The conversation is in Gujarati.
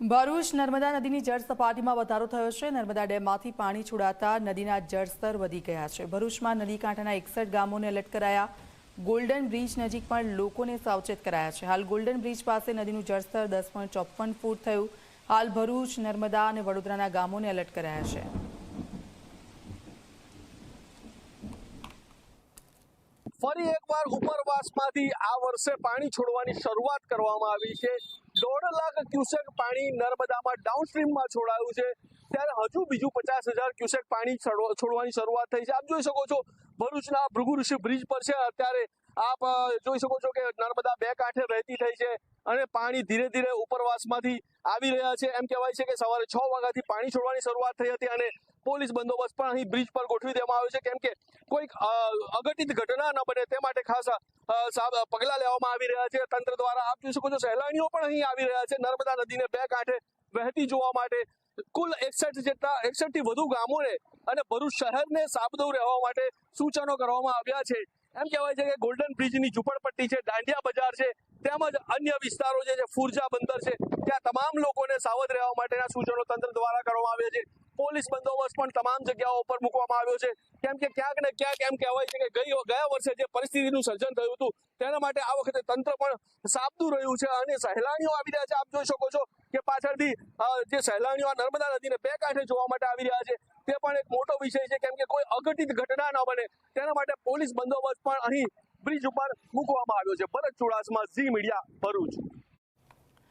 ભરૂચ નર્મદા નદીની જળ સપાટીમાં વધારો થયો છે. નર્મદા ડેમમાંથી પાણી છોડાતા નદીના જળસ્તર વધી ગયા છે. ભરૂચમાં નદી કાંઠાના એકસઠ ગામોને એલર્ટ કરાયા. ગોલ્ડન બ્રિજ નજીક પણ લોકોને સાવચેત કરાયા છે. હાલ ગોલ્ડન બ્રિજ પાસે નદીનું જળસ્તર દસ પોઈન્ટ ચોપન ફૂટ થયું. હાલ ભરૂચ, નર્મદા અને વડોદરાના ગામોને એલર્ટ કરાયા છે. ફરી એકવાર ઉપરવાસમાંથી આ વર્ષે પાણી છોડવાની શરૂઆત કરવામાં આવી છે. ક્યુસેક પાણી નર્મદામાં ડાઉનસ્ટ્રીમમાં છોડાયું છે. ત્યારે હજુ બીજું પચાસ હજાર ક્યુસેક પાણી છોડવા- છોડવાની શરૂઆત થઈ છે. આપ જોઈ શકો છો ભરૂચના ભૃગુ ઋષિ બ્રિજ પર છે. અત્યારે આપ જોઈ શકો છો કે નર્મદા બે કાંઠે રહેતી થઈ છે અને પાણી ધીરે ધીરે ઉપરવાસમાંથી આવી રહ્યા છે. એમ કહેવાય છે કે સવારે છ વાગ્યાથી પાણી છોડવાની શરૂઆત થઈ હતી અને પોલીસ બંદોબસ્ત પણ અહીં બ્રિજ પર ગોઠવી દેવામાં આવ્યો છે. કેમ કે કોઈક અઘટિત ઘટના ન બને તે માટે ખાસ પગલાં લેવામાં આવી રહ્યા છે. તંત્ર દ્વારા આપ જોઈ શકો છો સહેલાણીઓ પણ અહીં આવી રહ્યા છે. નર્મદા નદીને બે કાંઠે વહેતી જોવા માટે કુલ એકસઠ જેટલા એકસઠ વધુ ગામોને અને ભરૂચ શહેરને સાબદો રહેવા માટે સૂચનો કરવામાં આવ્યા છે. એમ કહેવાય છે કે ગોલ્ડન બ્રિજની ઝુંપડપટ્ટી છે, દાંડિયા બજાર છે, તેમજ અન્ય વિસ્તારો જે છે, ફુરજા બંદર છે, ત્યાં તમામ લોકોને સાવધ રહેવા માટેના સૂચનો તંત્ર દ્વારા કરવામાં આવ્યા છે. પોલીસ બંદોબસ્ત પણ તમામ જગ્યાઓ ઉપર મૂકવામાં આવ્યો છે. કેમ કે ક્યાંક ને ક્યાંક એમ કહેવાય છે કે ગઈ ગયા વર્ષે જે પરિસ્થિતિનું સર્જન થયું હતું, તેના માટે આ વખતે તંત્ર પણ સાબદું રહ્યું છે અને સહેલાણીઓ આવી રહ્યા છે. આપ જોઈ શકો છો કે પાછળથી જે સહેલાણીઓ નર્મદા નદીને બે કાંઠે જોવા માટે આવી રહ્યા છે, તે પણ એક મોટો વિષય છે, કેમ કે કોઈ અઘટિત ઘટના ન બને. તેના માટે પોલીસ બંદોબસ્ત પણ અહીં બ્રિજ ઉપર મૂકવામાં આવ્યો છે. Bharat Chudasama Zee Media Bharuch.